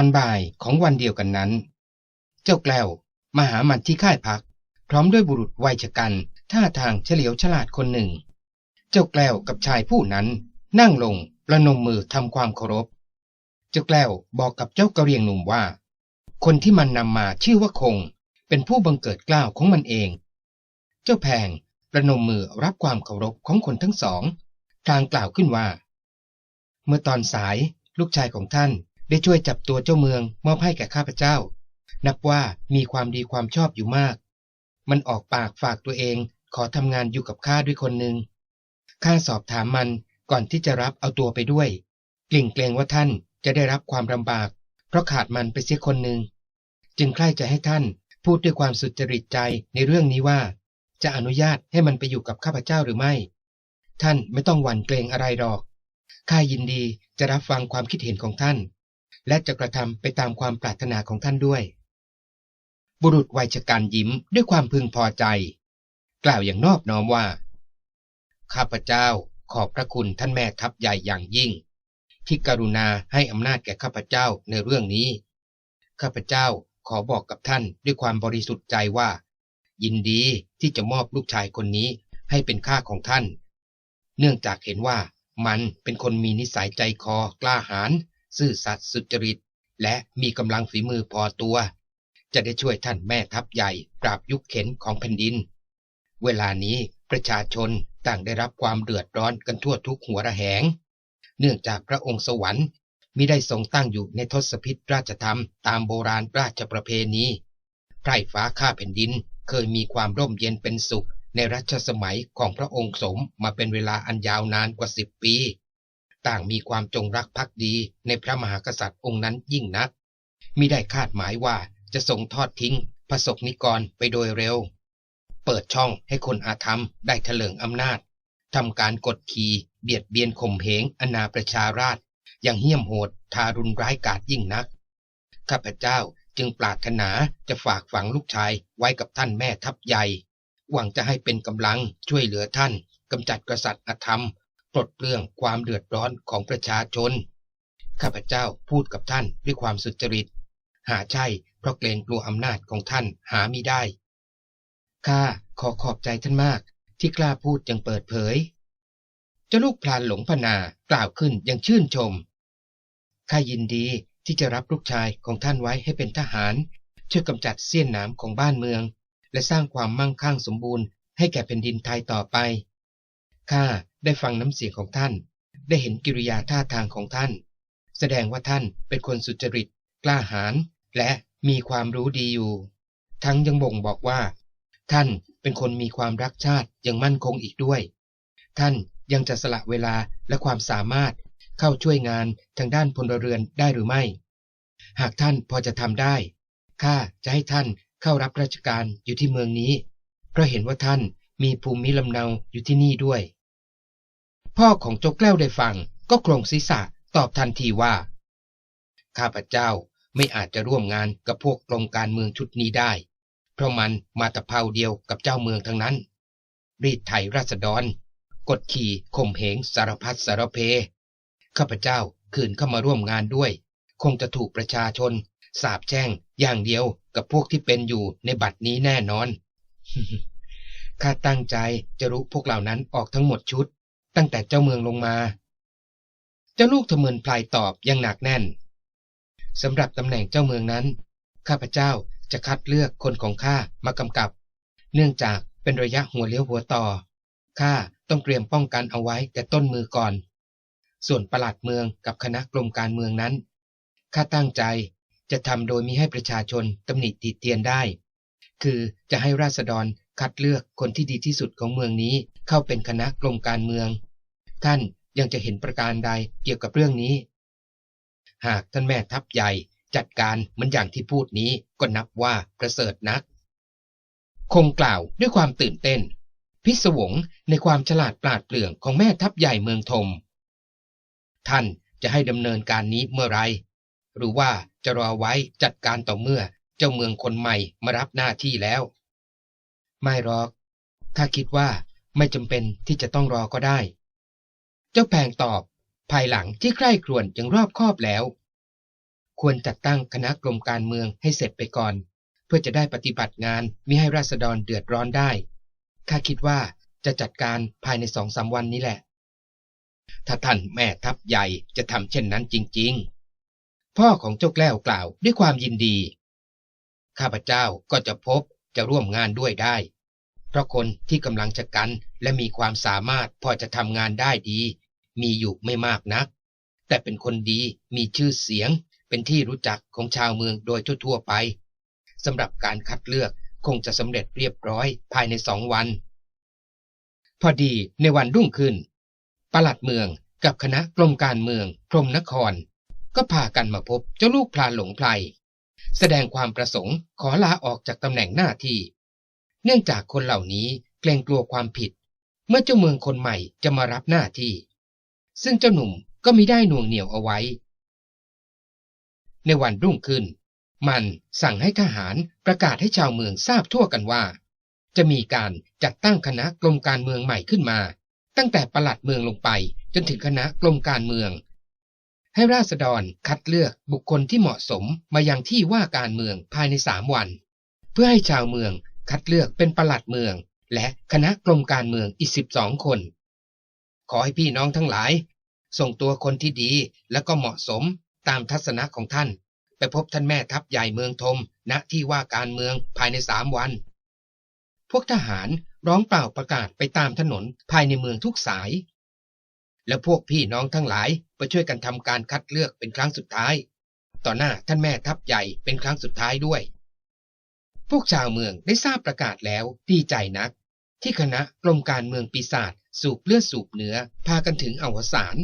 ตอนบ่ายของวันเดียวกันนั้น เจ้าแกล้วมาหามันที่ค่ายพัก พร้อมด้วยบุรุษวัยชะกันท่าทางเฉลียวฉลาดคนหนึ่ง เจ้าแกล้วกับชายผู้นั้น นั่งลงประนมมือทำความเคารพ เจ้าแกล้วบอกกับเจ้ากระเรียงหนุ่มว่า คนที่มันนำมาชื่อว่าคง เป็นผู้บังเกิดกล้าวของมันเอง เจ้าแพงประนมมือรับความเคารพของคนทั้งสองทางกล่าวขึ้นว่า เมื่อตอนสายลูกชายของท่าน ได้ช่วยจับตัวเจ้าเมืองมอบให้แก่ข้าพเจ้า นับว่ามีความดีความชอบอยู่มาก มันออกปากฝากตัวเองขอทำงานอยู่กับข้าด้วยคนหนึ่งข้าสอบถามมันก่อนที่จะรับเอาตัวไปด้วย กลิ่งเกรงว่าท่านจะได้รับความลำบาก เพราะขาดมันไปเสียคนหนึ่งจึงใคร่จะให้ท่านพูดด้วยความสุจริตใจในเรื่องนี้ว่า จะอนุญาตให้มันไปอยู่กับข้าพเจ้าหรือไม่ ท่านไม่ต้องหวั่นเกรงอะไรหรอกข้ายินดีจะรับฟังความคิดเห็นของท่าน และจะกระทำไปตามความปรารถนาของท่านด้วย บุรุษวัยชการยิ้มด้วยความพึงพอใจ กล่าวอย่างนอบน้อมว่า ข้าพเจ้าขอบพระคุณท่านแม่ทัพใหญ่อย่างยิ่ง ที่กรุณาให้อำนาจแก่ข้าพเจ้าในเรื่องนี้ ข้าพเจ้าขอบอกกับท่านด้วยความบริสุทธิ์ใจว่า ยินดีที่จะมอบลูกชายคนนี้ให้เป็นข้าของท่าน เนื่องจากเห็นว่ามันเป็นคนมีนิสัยใจคอกล้าหาญ ซื่อสัตย์สุจริต และมีกำลังฝีมือพอตัว จะได้ช่วยท่านแม่ทัพใหญ่ปราบยุคเข็นของแผ่นดิน เวลานี้ประชาชนต่างได้รับความเดือดร้อนกันทั่วทุกหัวระแหง เนื่องจากพระองค์สวรรค์มิได้ทรงตั้งอยู่ในทศพิธราชธรรมตามโบราณราชประเพณีไพร่ฟ้าข้าแผ่นดินเคยมีความร่มเย็นเป็นสุขในรัชสมัยของพระองค์สมมาเป็นเวลาอันยาวนานกว่าสิบปี ต่างมีความจงรักภักดีในพระมหากษัตริย์องค์นั้นยิ่งนักมิได้คาดหมายว่าจะทรงทอดทิ้งพระศกนิกรไปโดยเร็ว เปิดช่องให้คนอาธรรมได้เถลิงอำนาจทำการกดขี่เบียดเบียนข่มเหงอนาประชาราชอย่างเหี้ยมโหดทารุณร้ายกาจยิ่งนัก ข้าพเจ้าจึงปรารถนาจะฝากฝังลูกชายไว้กับท่านแม่ทัพใหญ่ หวังจะให้เป็นกำลังช่วยเหลือท่านกำจัดกษัตริย์อธรรม ลดเปลื้องความเดือดร้อนของประชาชน ข้าพเจ้าพูดกับท่านด้วยความสุจริต หาใช่เพราะเกรงกลัวอำนาจของท่านหามิได้ ข้าขอขอบใจท่านมากที่กล้าพูดอย่างเปิดเผย เจ้าลูกพลานหลงพนากล่าวขึ้นอย่างชื่นชม ข้ายินดีที่จะรับลูกชายของท่านไว้ให้เป็นทหาร ช่วยกำจัดเสี้ยนหนามของบ้านเมือง และสร้างความมั่งคั่งสมบูรณ์ให้แก่แผ่นดินไทยต่อไป ข้า ได้ฟังน้ำเสียงของท่าน ได้เห็นกิริยาท่าทางของท่าน แสดงว่าท่านเป็นคนสุจริต กล้าหาญและมีความรู้ดีอยู่ ทั้งยังบ่งบอกว่า ท่านเป็นคนมีความรักชาติอย่างมั่นคงอีกด้วย ท่านยังจะสละเวลาและความสามารถเข้าช่วยงานทางด้านพลเรือนได้หรือไม่ หากท่านพอจะทำได้ข้าจะให้ท่านเข้ารับราชการอยู่ที่เมืองนี้ เพราะเห็นว่าท่านมีภูมิลำเนาอยู่ที่นี่ด้วย พ่อของโจกแกล้วได้ฟังก็โครงศีรษะตอบทันทีว่า ข้าพเจ้าไม่อาจจะร่วมงานกับพวกกรมการเมืองชุดนี้ได้ เพราะมันมาตะเภาเดียวกับเจ้าเมืองทั้งนั้น รีดไถราษฎร กดขี่ข่มเหงสารพัดสารเพข้าพเจ้าคืนเข้ามาร่วมงานด้วย คงจะถูกประชาชน สาบแช่งอย่างเดียวกับพวกที่เป็นอยู่ในบัดนี้แน่นอนข้าตั้งใจจะรู้พวกเหล่านั้นออกทั้งหมดชุด ตั้งแต่เจ้าเมืองลงมา เจ้าลูกทะเมินพลายตอบย่างหนักแน่นสำหรับตำแหน่งเจ้าเมืองนั้น ข้าพเจ้าจะคัดเลือกคนของข้ามากำกับ เนื่องจากเป็นระยะหัวเลี้ยวหัวต่อ ข้าต้องเตรียมป้องกันเอาไว้แต่ต้นมือก่อน ส่วนประหลัดเมืองกับคณะกรมการเมืองนั้น ข้าตั้งใจจะทำโดยมีให้ประชาชนตำหนิติเตียนได้ คือจะให้ราษฎรคัดเลือกคนที่ดีที่สุดของเมืองนี้เข้าเป็นคณะกรมการเมือง ท่านยังจะเห็นประการใดเกี่ยวกับเรื่องนี้ หากท่านแม่ทัพใหญ่จัดการเหมือนอย่างที่พูดนี้ก็นับว่าประเสริฐนัก คงกล่าวด้วยความตื่นเต้น พิศวงในความฉลาดปราดเปรื่อง ของแม่ทัพใหญ่เมืองธมท่านจะให้ดำเนินการนี้เมื่อไร หรือว่าจะรอไว้จัดการต่อเมื่อเจ้าเมืองคนใหม่มารับหน้าที่แล้ว ไม่หรอกข้าคิดว่าไม่จำเป็นที่จะต้องรอก็ได้ จ้าแพงตอบ ภายหลังที่ใคร่ครวญอย่างรอบคอบแล้ว ควรจัดตั้งคณะกรมการเมืองให้เสร็จไปก่อน เพื่อจะได้ปฏิบัติงานมิให้ราษฎรเดือดร้อนได้ ข้าคิดว่าจะจัดการภายในสองสามวันนี้แหละ ถ้าท่านแม่ทัพใหญ่จะทำเช่นนั้นจริง ๆ พ่อของเจ้าแกล้วกล่าวด้วยความยินดี ข้าพเจ้าก็จะพบจะร่วมงานด้วยได้ เพราะคนที่กำลังจะกันและมีความสามารถพอจะทำงานได้ดี มีอยู่ไม่มากนัก แต่เป็นคนดีมีชื่อเสียง เป็นที่รู้จักของชาวเมืองโดยทั่ว ๆ ไปสำหรับการคัดเลือกคงจะสำเร็จเรียบร้อยภายในสองวัน พอดีในวันรุ่งขึ้นปลัดเมืองกับคณะกรมการเมืองพรมนคร ก็พากันมาพบเจ้าลูกพลาหลงไพรแสดงความประสงค์ขอลาออกจากตำแหน่งหน้าที่ เนื่องจากคนเหล่านี้เกรงกลัวความผิด เมื่อเจ้าเมืองคนใหม่จะมารับหน้าที่ ซึ่งเจ้าหนุ่มก็มิได้หน่วงเหนี่ยวเอาไว้ ในวันรุ่งขึ้น มันสั่งให้ทหารประกาศให้ชาวเมืองทราบทั่วกันว่า จะมีการจัดตั้งคณะกรมการเมืองใหม่ขึ้นมา ตั้งแต่ประหลัดเมืองลงไปจนถึงคณะกรมการเมือง ให้ราษฎรคัดเลือกบุคคลที่เหมาะสมมายังที่ว่าการเมืองภายในสามวัน เพื่อให้ชาวเมืองคัดเลือกเป็นประหลัดเมือง และคณะกรมการเมืองอีกสิบสองคน ขอให้พี่น้องทั้งหลาย ส่งตัวคนที่ดีและก็เหมาะสมตามทัศนะของท่าน ไปพบท่านแม่ทัพใหญ่เมืองธมณที่ว่าการเมืองภายในสามวัน พวกทหารร้องเปล่าประกาศไปตามถนนภายในเมืองทุกสาย และพวกพี่น้องทั้งหลายไปช่วยกันทำการคัดเลือกเป็นครั้งสุดท้าย ต่อหน้าท่านแม่ทัพใหญ่เป็นครั้งสุดท้ายด้วย พวกชาวเมืองได้ทราบประกาศแล้วดีใจนัก ที่คณะกรมการเมืองปีศาจสูบเลือดสูบเนื้อพากันถึงอวสาน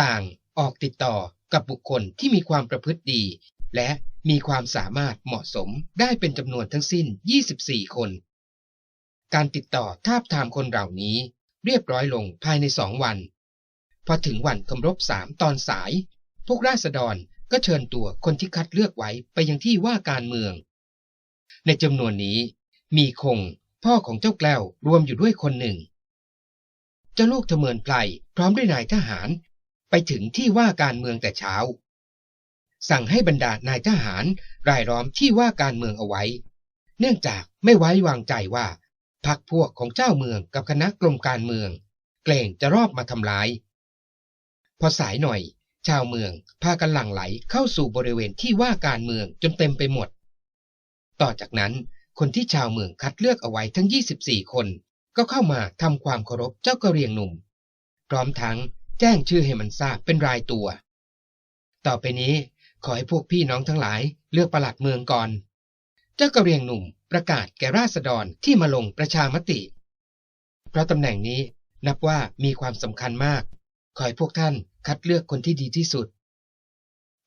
ต่างออกติดต่อกับบุคคลที่มีความประพฤติดี และมีความสามารถเหมาะสมได้เป็นจำนวนทั้งสิ้น 24 คน การติดต่อทาบทามคนเหล่านี้ เรียบร้อยลงภายในสองวัน พอถึงวันคำรบสามตอนสาย พวกราษฎรก็เชิญตัวคนที่คัดเลือกไว้ไปยังที่ว่าการเมือง ในจำนวนนี้ มีคง พ่อของเจ้าแกล้วรวมอยู่ด้วยคนหนึ่ง จ้าลูกเถมินไพรพร้อมด้วยนายทหาร ไปถึงที่ว่าการเมืองแต่เช้า สั่งให้บรรดานายทหารรายล้อมที่ว่าการเมืองเอาไว้ เนื่องจากไม่ไว้วางใจว่าพักพวกของเจ้าเมืองกับคณะกรมการเมือง เกรงจะรอบมาทำร้าย พอสายหน่อย ชาวเมืองพากันหลั่งไหลเข้าสู่บริเวณที่ว่าการเมืองจนเต็มไปหมด ต่อจากนั้นคนที่ชาวเมืองคัดเลือกเอาไว้ทั้ง 24 คน ก็เข้ามาทำความเคารพเจ้ากระเรียงหนุ่ม พร้อมทั้งแจ้งชื่อให้มันทราบเป็นรายตัว ต่อไปนี้ขอให้พวกพี่น้องทั้งหลายเลือกประหลัดเมืองก่อน เจ้ากระเรียงหนุ่มประกาศแก่ราษฎรที่มาลงประชามติ เพราะตำแหน่งนี้นับว่ามีความสำคัญมาก ขอให้พวกท่านคัดเลือกคนที่ดีที่สุด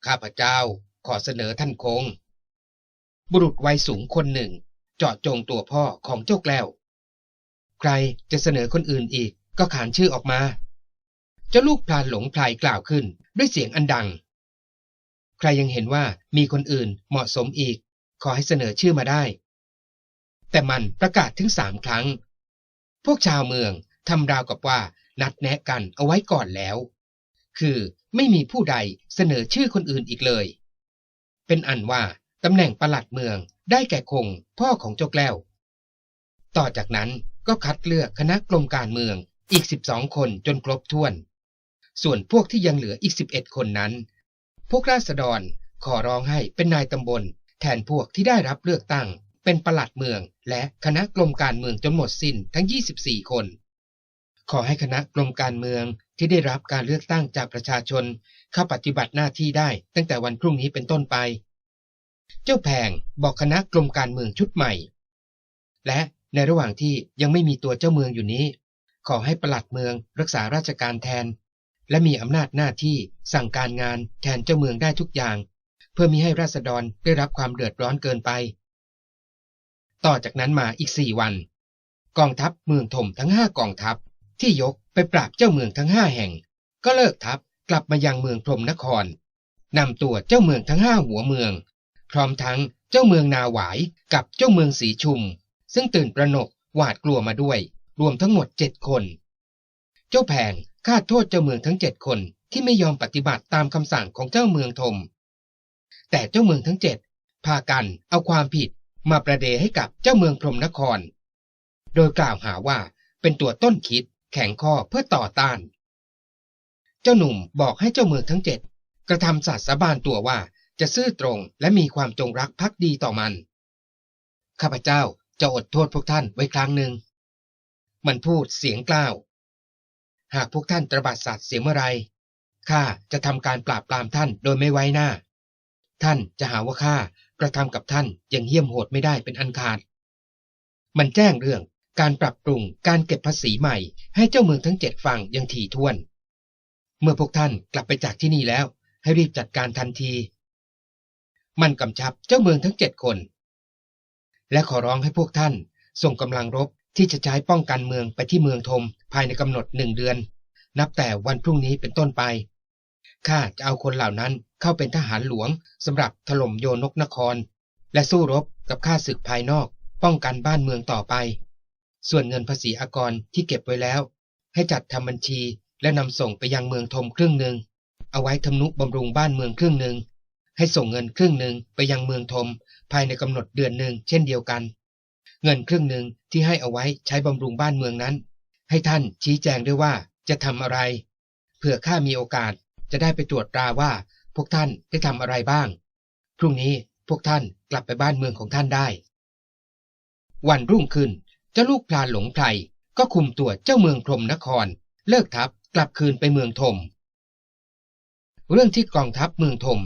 ข้าพเจ้าขอเสนอท่านคง บุรุษวัยสูงคนหนึ่งเจาะจงตัวพ่อของเจ้าแกล้ว ใครจะเสนอคนอื่นอีก ก็ขานชื่อออกมา เจ้าลูกพลานหลงพลายกล่าวขึ้น ด้วยเสียงอันดัง ใครยังเห็นว่ามีคนอื่นเหมาะสมอีก ขอให้เสนอชื่อมาได้ แต่มันประกาศถึงสามครั้ง พวกชาวเมืองทำราวกับว่านัดแนะกันเอาไว้ก่อนแล้ว คือไม่มีผู้ใดเสนอชื่อคนอื่นอีกเลย เป็นอันว่าตำแหน่งประหลัดเมืองได้แก่คงพ่อของเจ้าแกล้ว ต่อจากนั้น ก็คัดเลือกคณะกรมการเมืองอีก 12 คนจนครบถ้วน ส่วนพวกที่ยังเหลืออีก 11 คนนั้น พวกราษฎรขอร้องให้เป็นนายตำบล แทนพวกที่ได้รับเลือกตั้ง เป็นประหลัดเมือง และคณะกรมการเมืองจนหมดสิ้นทั้ง 24 คน ขอให้คณะกรมการเมืองที่ได้รับการเลือกตั้งจากประชาชน เข้าปฏิบัติหน้าที่ได้ตั้งแต่วันพรุ่งนี้เป็นต้นไป เจ้าแพงบอกคณะกรมการเมืองชุดใหม่ และ ในระหว่างที่ยังไม่มีตัวเจ้าเมืองอยู่นี้ ขอให้ประหลัดเมืองรักษาราชการแทน และมีอำนาจหน้าที่สั่งการงานแทนเจ้าเมืองได้ทุกอย่าง เพื่อมิให้ราษฎรได้รับความเดือดร้อนเกินไป ต่อจากนั้นมาอีกสี่วัน กองทัพเมืองถมทั้งห้ากองทัพที่ยกไปปราบเจ้าเมืองทั้งห้าแห่ง ก็เลิกทัพกลับมายังเมืองพรหมนครนำตัวเจ้าเมืองทั้งห้าหัวเมือง พร้อมทั้งเจ้าเมืองนาหวายกับเจ้าเมืองสีชุม ซึ่งตื่นประหนกหวาดกลัวมาด้วย รวมทั้งหมดเจ็ดคน เจ้าแผงคาดโทษเจ้าเมืองทั้งเจ็ดคนที่ไม่ยอมปฏิบัติตามคำสั่งของเจ้าเมืองธมแต่เจ้าเมืองทั้งเจ็ดพากันเอาความผิดมาประเดให้กับเจ้าเมืองพรมนคร โดยกล่าวหาว่าเป็นตัวต้นคิดแข็งข้อเพื่อต่อต้าน เจ้าหนุ่มบอกให้เจ้าเมืองทั้งเจ็ดกระทำสัตย์สาบานตัวว่าจะซื่อตรงและมีความจงรักภักดีต่อมัน ข้าพเจ้า จะอดโทษพวกท่านไว้ครั้งหนึ่ง มันพูดเสียงกล้าว หากพวกท่านตระบัดสัตว์เสียเมื่อไรข้าจะทำการปราบปรามท่านโดยไม่ไว้หน้า ท่านจะหาว่าข้ากระทำกับท่านอย่างเหี้ยมโหดไม่ได้เป็นอันขาด มันแจ้งเรื่องการปรับปรุงการเก็บภาษีใหม่ให้เจ้าเมืองทั้งเจ็ดฟังย่างถี่ถ้วน เมื่อพวกท่านกลับไปจากที่นี่แล้ว ให้รีบจัดการทันที มันกำชับเจ้าเมืองทั้งเจ็ดคน และขอร้องให้พวกท่าน ส่งกำลังรบที่จะใช้ป้องกันเมืองไปที่เมืองธมภายในกำหนดหนึ่งเดือน นับแต่วันพรุ่งนี้เป็นต้นไปข้าจะเอาคนเหล่านั้นเข้าเป็นทหารหลวงสำหรับถล่มโยนกนคร และสู้รบกับข้าศึกภายนอก ป้องกันบ้านเมืองต่อไป ส่วนเงินภาษีอากรที่เก็บไว้แล้ว ให้จัดทำบัญชีและนำส่งไปยังเมืองธมครึ่งหนึ่งเอาไว้ทำนุบำรุงบ้านเมืองครึ่งหนึ่ง ให้ส่งเงินครึ่งหนึ่งไปยังเมืองธมภายในกำหนดเดือนหนึ่งเช่นเดียวกัน เงินครึ่งหนึ่งที่ให้เอาไว้ใช้บำรุงบ้านเมืองนั้น ให้ท่านชี้แจงด้วยว่าจะทำอะไร เผื่อข้ามีโอกาสจะได้ไปตรวจตราว่า พวกท่านได้ทำอะไรบ้าง พรุ่งนี้พวกท่านกลับไปบ้านเมืองของท่านได้ วันรุ่งขึ้นเจ้าลูกพลานหลงไพรก็คุมตัวเจ้าเมืองพรมนคร เลิกทัพกลับคืนไปเมืองธมเรื่องที่กองทัพเมืองธม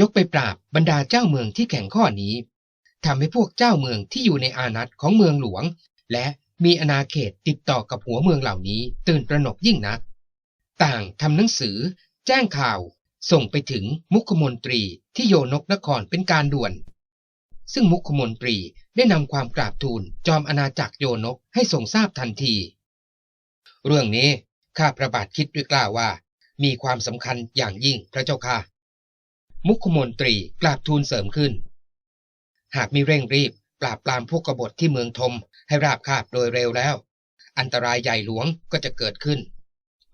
ยกไปปราบบรรดาเจ้าเมืองที่แข่งข้อนี้ทำให้พวกเจ้าเมืองที่อยู่ในอานัตของเมืองหลวง และมีอาณาเขตติดต่อกับหัวเมืองเหล่านี้ตื่นตระหนกยิ่งนัก ต่างทำหนังสือ แจ้งข่าว ส่งไปถึงมุขมนตรีที่โยนกนครเป็นการด่วน ซึ่งมุขมนตรีได้นำความกราบทูลจอมอาณาจักรโยนกให้ทรงทราบทันที เรื่องนี้ข้าพระบาทคิดด้วยกล้าว่า มีความสำคัญอย่างยิ่งพระเจ้าค่ะ มุขมนตรีกราบทูลเสริมขึ้น หากมีเร่งรีบ ปราบปรามพวกกบฏที่เมืองธมให้ราบคาบโดยเร็วแล้ว อันตรายใหญ่หลวงก็จะเกิดขึ้น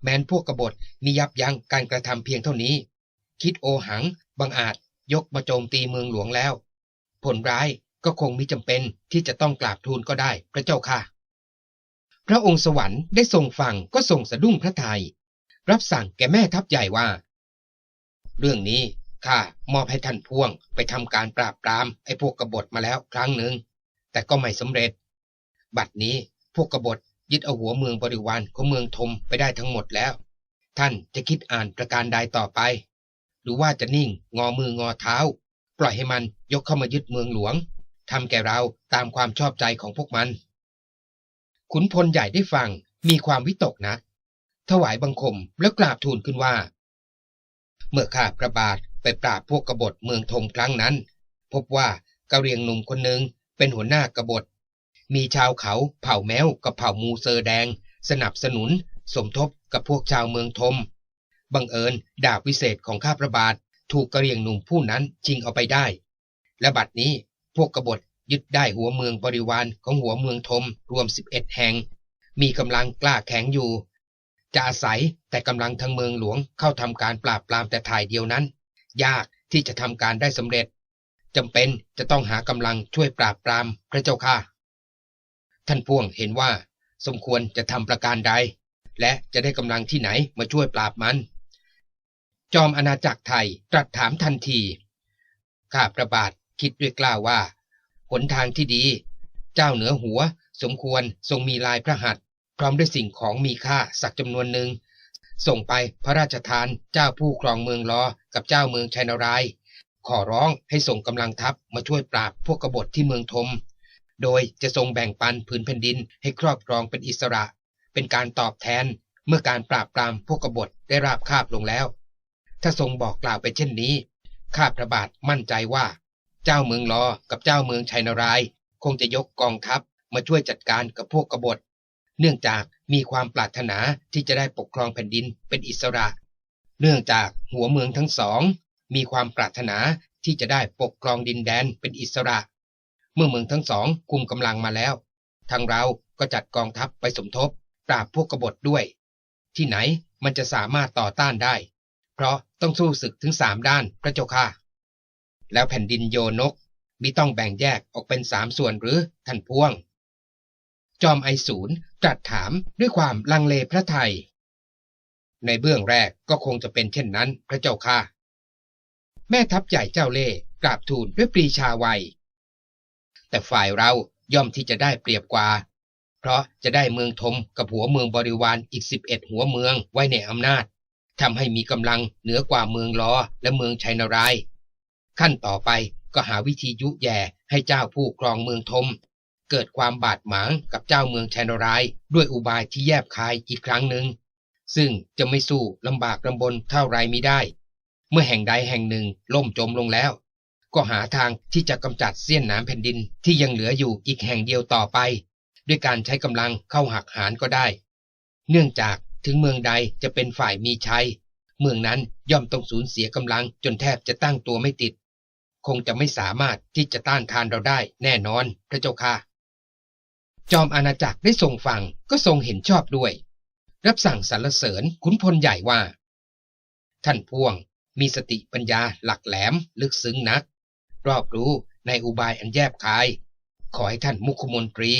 แม้นพวกกบฏมียับยั้งการกระทำเพียงเท่านี้ คิดโอหังบังอาจยกมาโจมตีเมืองหลวงแล้ว ผลร้ายก็คงมีจำเป็นที่จะต้องกราบทูลก็ได้พระเจ้าค่ะ พระองค์สวรรค์ได้ทรงฟังก็ทรงสะดุ้งพระทยัยรับสั่งแก่แม่ทัพใหญ่ว่า เรื่องนี้ ข้ามอบให้ท่านพ่วงไปทำการปราบปรามไอ้พวกกบฏมาแล้วครั้งหนึ่ง แต่ก็ไม่สำเร็จ บัดนี้พวกกบฏยึดเอาหัวเมืองบริวารของเมืองธมไปได้ทั้งหมดแล้ว ท่านจะคิดอ่านประการใดต่อไป หรือว่าจะนิ่งงอมืองอเท้า ปล่อยให้มันยกเข้ามายึดเมืองหลวงทำแก่เราตามความชอบใจของพวกมัน ขุนพลใหญ่ได้ฟังมีความวิตกนะ ถวายบังคมแล้วกราบทูลขึ้นว่า เมื่อข้าพระบาท ไปปราบพวกกบฏเมืองธมครั้งนั้น พบว่ากะเรียงหนุ่มคนหนึ่งเป็นหัวหน้ากบฏ มีชาวเขาเผ่าแมวกับเผ่ามูเซอร์แดง สนับสนุน สมทบกับพวกชาวเมืองธมบังเอิญดาบวิเศษของข้าพระบาทถูกกะเรียงหนุ่มผู้นั้นชิงเอาไปได้ และบัดนี้พวกกบฏยึดได้หัวเมืองบริวารของหัวเมืองธมรวม 11 แห่ง มีกำลังกล้าแข็งอยู่ จะอาศัยแต่กำลังทางเมืองหลวงเข้าทำการปราบปรามแต่ถ่ายเดียวนั้น ยากที่จะทำการได้สำเร็จจำเป็นจะต้องหากำลังช่วยปราบปรามพระเจ้าค่ะ ท่านพ่วงเห็นว่า สมควรจะทำประการใด และจะได้กำลังที่ไหนมาช่วยปราบมัน จอมอาณาจักรไทยตรัสถามทันที ข้าพระบาทคิดด้วยกล้าวว่า หนทางที่ดี เจ้าเหนือหัว สมควรทรงมีลายพระหัตถ์พร้อมด้วยสิ่งของมีค่าสักจำนวนหนึ่ง ส่งไปพระราชทานเจ้าผู้ครองเมืองลอ กับเจ้าเมืองชัยนาราย ขอร้องให้ส่งกำลังทัพมาช่วยปราบพวกกบฏที่เมืองธม โดยจะทรงแบ่งปันผืนแผ่นดินให้ครอบครองเป็นอิสระ เป็นการตอบแทนเมื่อการปราบปรามพวกกบฏได้ราบคาบลงแล้ว ถ้าทรงบอกกล่าวไปเช่นนี้ ข้าพระบาทมั่นใจว่า เจ้าเมืองลอกับเจ้าเมืองชัยนาราย คงจะยกกองทัพมาช่วยจัดการกับพวกกบฏ เนื่องจากมีความปรารถนาที่จะได้ปกครองแผ่นดินเป็นอิสระ เนื่องจากหัวเมืองทั้งสอง มีความปรารถนาที่จะได้ปกครองดินแดนเป็นอิสระ เมื่อเมืองทั้งสองกุมกำลังมาแล้ว ทางเราก็จัดกองทัพไปสมทบ ปราบพวกกบฏด้วย ที่ไหนมันจะสามารถต่อต้านได้ เพราะต้องสู้ศึกถึงสามด้านพระเจ้าค่ะ แล้วแผ่นดินโยนกมิต้องแบ่งแยกออกเป็นสามส่วนหรือท่านพ่วง จอมไอศูนย์ตรัสถามด้วยความลังเลพระไทย ในเบื้องแรกก็คงจะเป็นเช่นนั้นพระเจ้าค่ะ แม่ทัพใหญ่เจ้าเล่กราบทูลด้วยปรีชาวัย แต่ฝ่ายเราย่อมที่จะได้เปรียบกว่า เพราะจะได้เมืองทมกับหัวเมืองบริวารอีกสิบเอ็ดหัวเมืองไว้ในอำนาจทำให้มีกำลังเหนือกว่าเมืองลอและเมืองชัยนาราย ขั้นต่อไปก็หาวิธียุแย่ให้เจ้าผู้ครองเมืองทม เกิดความบาดหมางกับเจ้าเมืองชัยนาราย ด้วยอุบายที่แยบคายอีกครั้งหนึ่ง ซึ่งจะไม่สู้ลำบากลำบนเท่าไรมิได้ เมื่อแห่งใดแห่งหนึ่งล่มจมลงแล้ว ก็หาทางที่จะกำจัดเสี้ยนน้ำแผ่นดินที่ยังเหลืออยู่อีกแห่งเดียวต่อไป ด้วยการใช้กำลังเข้าหักหารก็ได้ เนื่องจากถึงเมืองใดจะเป็นฝ่ายมีชัย เมืองนั้นย่อมต้องสูญเสียกำลังจนแทบจะตั้งตัวไม่ติด คงจะไม่สามารถที่จะต้านทานเราได้แน่นอนพระเจ้าค่ะ จอมอาณาจักรได้ทรงฟังก็ทรงเห็นชอบด้วย รับสั่งสรรเสริญขุนพลใหญ่ว่า ท่านพวงมีสติปัญญาหลักแหลมลึกซึ้งนัก รอบรู้ในอุบายอันแยบคาย ขอให้ท่านมุขมนตรี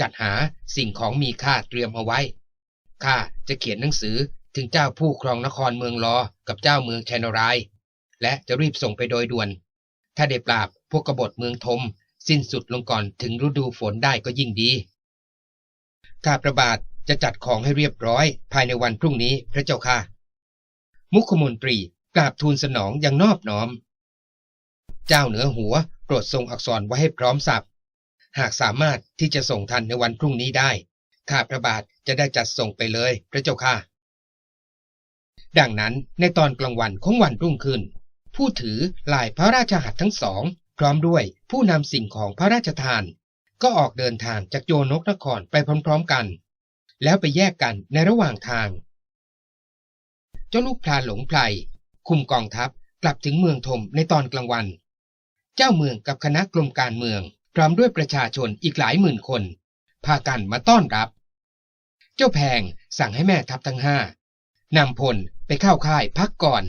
จัดหาสิ่งของมีค่าเตรียมเอาไว้ข้าจะเขียนหนังสือถึงเจ้าผู้ครองนครเมืองลอกับเจ้าเมืองชัยนาราย และจะรีบส่งไปโดยด่วน ถ้าได้ปราบพวกกบฏเมืองทม สิ้นสุดลงก่อนถึงฤดูฝนได้ก็ยิ่งดี ข้าประบาท จะจัดของให้เรียบร้อย ภายในวันพรุ่งนี้พระเจ้าค่ะ มุขมนตรีกราบทูลสนองอย่างนอบน้อม เจ้าเหนือหัวโปรดทรงอักษรไว้ให้พร้อมสับหากสามารถที่จะส่งทันในวันพรุ่งนี้ได้ ข้าพระบาทจะได้จัดส่งไปเลยพระเจ้าค่ะ ดังนั้นในตอนกลางวันของวันรุ่งขึ้น ผู้ถือลายพระราชหัตถ์ทั้งสอง พร้อมด้วยผู้นำสิ่งของพระราชทาน ก็ออกเดินทางจากโยนกนครไปพร้อมๆกัน แล้วไปแยกกันในระหว่างทาง เจ้าลูกพลานหลงไพรคุมกองทัพกลับถึงเมืองทมในตอนกลางวัน เจ้าเมืองกับคณะกรมการเมือง พร้อมด้วยประชาชนอีกหลายหมื่นคน พากันมาต้อนรับ เจ้าแพงสั่งให้แม่ทัพทั้งห้านำพลไปเข้าค่ายพักก่อน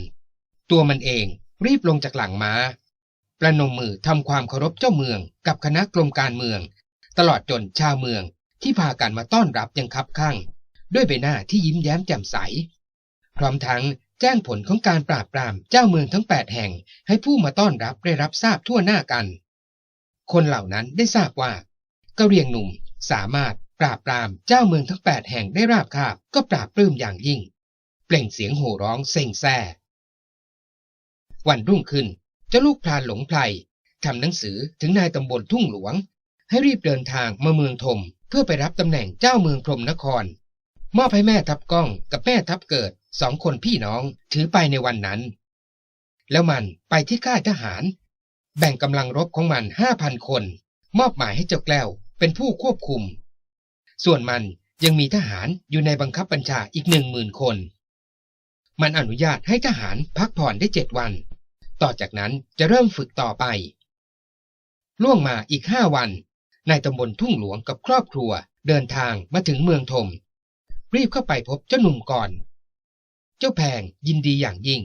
ตัวมันเองรีบลงจากหลังม้า ประนมมือทำความเคารพเจ้าเมืองกับคณะกรมการเมือง ตลอดจนชาวเมือง ที่พากันมาต้อนรับยังคับข้างด้วยใบหน้าที่ยิ้มแย้มแจ่มใส พร้อมทั้งแจ้งผลของการปราบปรามเจ้าเมืองทั้งแปดแห่ง ให้ผู้มาต้อนรับได้รับทราบทั่วหน้ากัน คนเหล่านั้นได้ทราบว่ากะเรียงหนุ่มสามารถปราบปรามเจ้าเมืองทั้งแปดแห่งได้ราบคาบก็ปราบปลื้มอย่างยิ่ง เปล่งเสียงโห่ร้องเซ็งแซ่ วันรุ่งขึ้นเจ้าลูกพลานหลงไพรทำหนังสือถึงนายตำบลทุ่งหลวง ให้รีบเดินทางมาเมืองทม เพื่อไปรับตำแหน่งเจ้าเมืองพรมนคร มอบให้แม่ทับก้องกับแม่ทับเกิดสองคนพี่น้องถือไปในวันนั้น แล้วมันไปที่ค่ายทหาร แบ่งกำลังรบของมันห้าพันคน มอบหมายให้เจ้าแกล้วเป็นผู้ควบคุม ส่วนมันยังมีทหารอยู่ในบังคับบัญชาอีกหนึ่งหมื่นคน มันอนุญาตให้ทหารพักผ่อนได้เจ็ดวัน ต่อจากนั้นจะเริ่มฝึกต่อไป ล่วงมาอีกห้าวัน นายตำบลทุ่งหลวงกับครอบครัว เดินทางมาถึงเมืองทมรีบเข้าไปพบเจ้าหนุ่มก่อน เจ้าแพงยินดีอย่างยิ่ง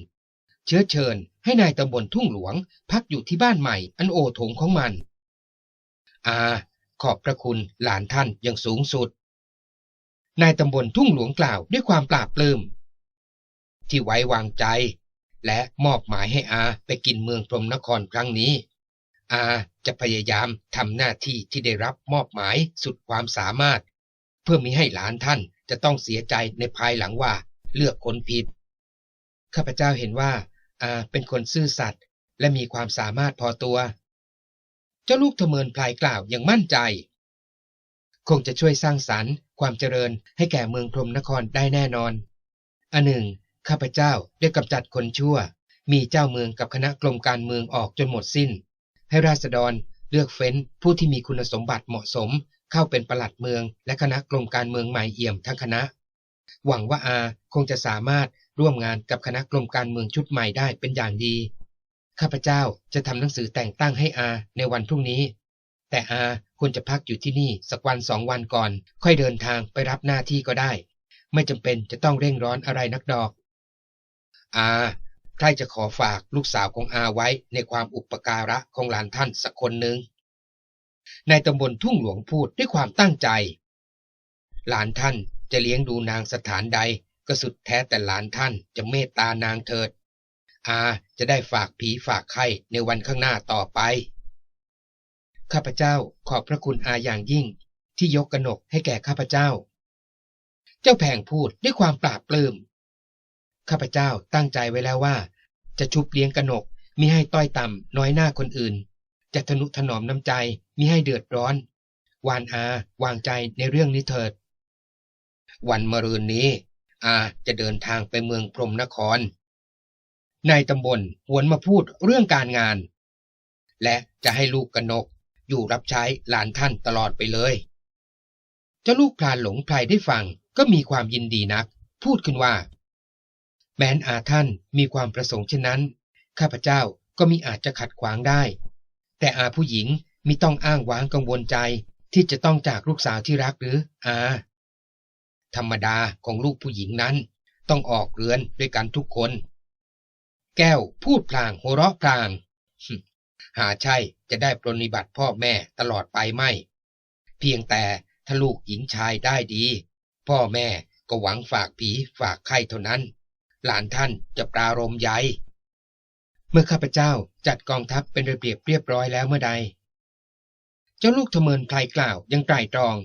เชื้อเชิญให้นายตำบลทุ่งหลวง พักอยู่ที่บ้านใหม่อันโอถงของมัน อาขอบพระคุณหลานท่านอย่างสูงสุด นายตำบลทุ่งหลวงกล่าวด้วยความปราบปลื้มที่ไว้วางใจ และมอบหมายให้อาไปกินเมืองพรมนครครั้งนี้ อาจะพยายามทำหน้าที่ที่ได้รับมอบหมายสุดความสามารถ เพื่อมิให้หลานท่านจะต้องเสียใจในภายหลังว่าเลือกคนผิด ข้าพเจ้าเห็นว่าอาเป็นคนซื่อสัตย์และมีความสามารถพอตัว เจ้าลูกทเมินพลายกล่าวอย่างมั่นใจ คงจะช่วยสร้างสรรค์ความเจริญให้แก่เมืองพรมนครได้แน่นอน อันหนึ่ง ข้าพเจ้าได้กำจัดคนชั่ว มีเจ้าเมืองกับคณะกรมการเมืองออกจนหมดสิ้น ให้ราษฎรเลือกเฟ้นผู้ที่มีคุณสมบัติเหมาะสม เข้าเป็นประหลัดเมือง และคณะกรมการเมืองใหม่เอี่ยมทั้งคณะ หวังว่าอาคงจะสามารถร่วมงานกับคณะกรมการเมืองชุดใหม่ได้เป็นอย่างดี ข้าพเจ้าจะทำหนังสือแต่งตั้งให้อาในวันพรุ่งนี้ แต่อาควรจะพักอยู่ที่นี่สักวันสองวันก่อน ค่อยเดินทางไปรับหน้าที่ก็ได้ ไม่จำเป็นจะต้องเร่งร้อนอะไรนักดอก อา ใครจะขอฝากลูกสาวของอาไว้ในความอุปการะของหลานท่านสักคนหนึ่งนายตำบลทุ่งหลวงพูดด้วยความตั้งใจ หลานท่านจะเลี้ยงดูนางสถานใดก็สุดแท้แต่หลานท่านจะเมตตานางเถิด อาจะได้ฝากผีฝากไข่ในวันข้างหน้าต่อไป ข้าพเจ้าขอบพระคุณอาอย่างยิ่งที่ยกกระหนกให้แก่ข้าพเจ้า เจ้าแผงพูดด้วยความปราบปลื้ม ข้าพเจ้าตั้งใจไว้แล้วว่า จะชุบเลี้ยงกระหนกมิให้ต้อยต่ำน้อยหน้าคนอื่น จะทนุถนอมน้ำใจมิให้เดือดร้อน วานอาวางใจในเรื่องนี้เถิด วันมรืนนี้ อาจะเดินทางไปเมืองพรมนคร นายตำบลหวนมาพูดเรื่องการงาน และจะให้ลูกกนกอยู่รับใช้หลานท่านตลอดไปเลยเจ้าลูกพลานหลงไพรได้ฟังก็มีความยินดีนัก พูดขึ้นว่า แม้นอาท่านมีความประสงค์เช่นนั้น ข้าพเจ้าก็มีอาจจะขัดขวางได้ แต่อาผู้หญิงมิต้องอ้างว้างกังวลใจที่จะต้องจากลูกสาวที่รักหรืออา ธรรมดาของลูกผู้หญิงนั้น ต้องออกเรือนด้วยกันทุกคน แก้วพูดพลางหัวเราะพลาง หาใช่จะได้ปรนนิบัติพ่อแม่ตลอดไปไม่ เพียงแต่ถ้าลูกหญิงชายได้ดี พ่อแม่ก็หวังฝากผีฝากไข่เท่านั้น หลานท่านจะปรารมใยเมื่อข้าพเจ้าจัดกองทัพเป็นระเบียบเรียบร้อยแล้วเมื่อใด เจ้าลูกทเมินไพลกล่าวยังไตรตรอง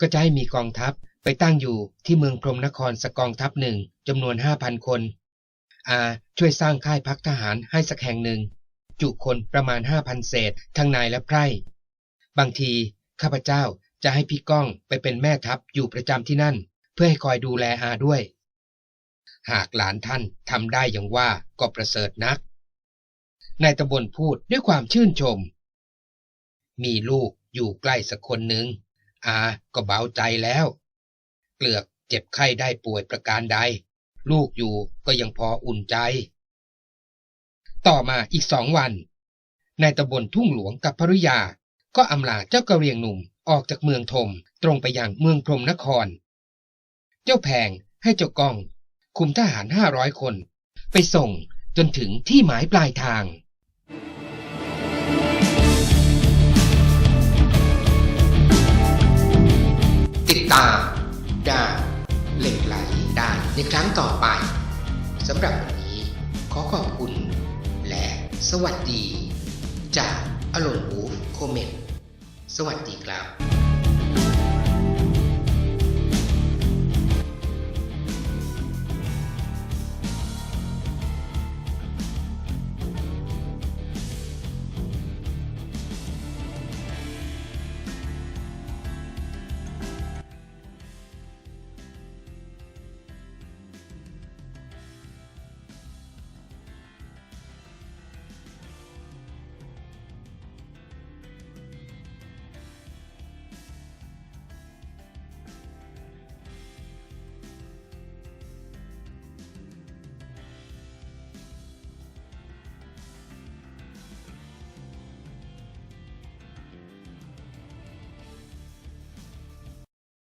ก็จะให้มีกองทัพไปตั้งอยู่ที่เมืองพรมนครสกกองทัพหนึ่งจำนวนห้าพันคนอาช่วยสร้างค่ายพักทหารให้สักแห่งหนึ่ง จุคนประมาณห้าพันเศษทั้งนายและไพร่ บางทีข้าพเจ้าจะให้พี่ก้องไปเป็นแม่ทัพอยู่ประจำที่นั่น เพื่อให้คอยดูแลอาด้วย หากหลานท่านทำได้อย่างว่าก็ประเสริฐนัก นายตำบลพูดด้วยความชื่นชม มีลูกอยู่ใกล้สักคนหนึ่งอาก็เบาใจแล้ว เกลือกเจ็บไข้ได้ป่วยประการใด ลูกอยู่ก็ยังพออุ่นใจ ต่อมาอีกสองวัน นายตำบลทุ่งหลวงกับภริยา ก็อำลาเจ้ากระเรียงหนุ่มออกจากเมืองธมตรงไปยังเมืองพรมนคร เจ้าแพงให้เจ้ากอง คุมทหารห้าร้อยคน ไปส่งจนถึงที่หมายปลายทาง ติดตามดาเหล็กไหลได้ในครั้งต่อไปสำหรับวันนี้ขอขอบคุณ และสวัสดี จากอลนบูฟโคเมนสวัสดีครับ